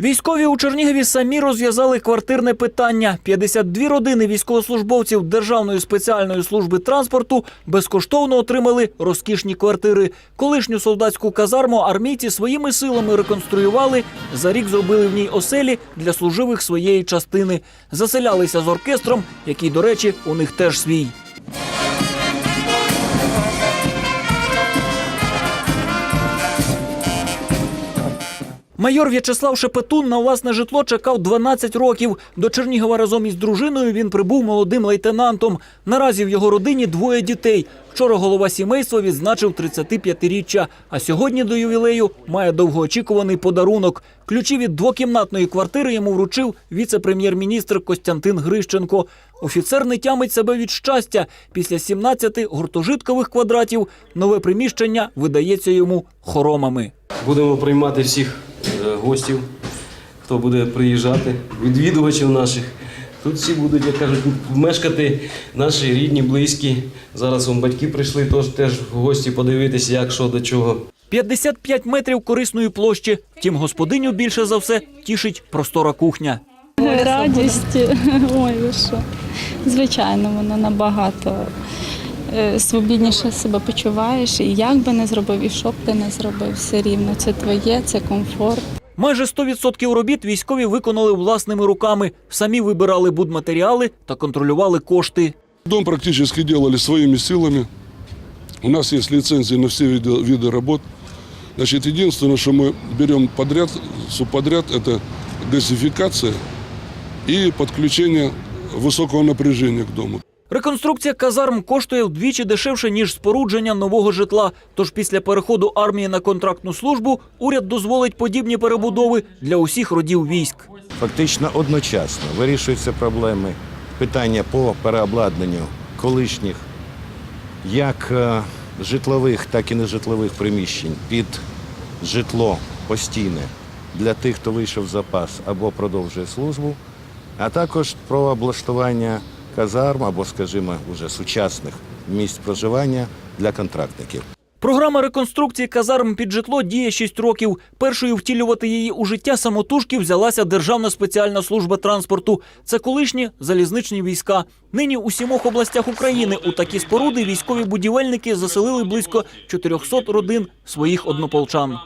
Військові у Чернігові самі розв'язали квартирне питання. 52 родини військовослужбовців Державної спеціальної служби транспорту безкоштовно отримали розкішні квартири. Колишню солдатську казарму армійці своїми силами реконструювали. За рік зробили в ній оселі для служивих своєї частини. Заселялися з оркестром, який, до речі, у них теж свій. Майор В'ячеслав Шепетун на власне житло чекав 12 років. До Чернігова разом із дружиною він прибув молодим лейтенантом. Наразі в його родині двоє дітей. Вчора голова сімейства відзначив 35-річчя, а сьогодні до ювілею має довгоочікуваний подарунок. Ключі від двокімнатної квартири йому вручив віце-прем'єр-міністр Костянтин Грищенко. Офіцер не тямить себе від щастя. Після 17 гуртожиткових квадратів нове приміщення видається йому хоромами. Будемо приймати всіх гостів, хто буде приїжджати, відвідувачів наших. Тут всі будуть, як кажуть, мешкати наші рідні, близькі. Зараз вон батьки прийшли, тож теж в гості подивитися, як що до чого. 55 метрів корисної площі. Втім, господиню більше за все тішить простора кухня. Радість. Ой, ви що. Звичайно, воно набагато е, свобідніше себе почуваєш. І як би не зробив, і що б ти не зробив, все рівно. Це твоє, це комфорт. Майже 100% робіт військові виконали власними руками. Самі вибирали будматеріали та контролювали кошти. Дом практически делали своими силами. У нас есть лицензии на все виды, виды работ. Значит, единственное, что мы берем подряд, субподряд, это газификация и подключение высокого напряжения к дому. Реконструкція казарм коштує вдвічі дешевше, ніж спорудження нового житла. Тож після переходу армії на контрактну службу уряд дозволить подібні перебудови для усіх родів військ. Фактично одночасно вирішуються проблеми питання по переобладнанню колишніх як е, житлових, так і нежитлових приміщень під житло постійне для тих, хто вийшов в запас або продовжує службу, а також про облаштування казарм або, скажімо, уже сучасних місць проживання для контрактників. Програма реконструкції казарм під житло діє 6 років. Першою втілювати її у життя самотужки взялася Державна спеціальна служба транспорту. Це колишні залізничні війська. Нині у сімох областях України у такі споруди військові будівельники заселили близько 400 родин своїх однополчан.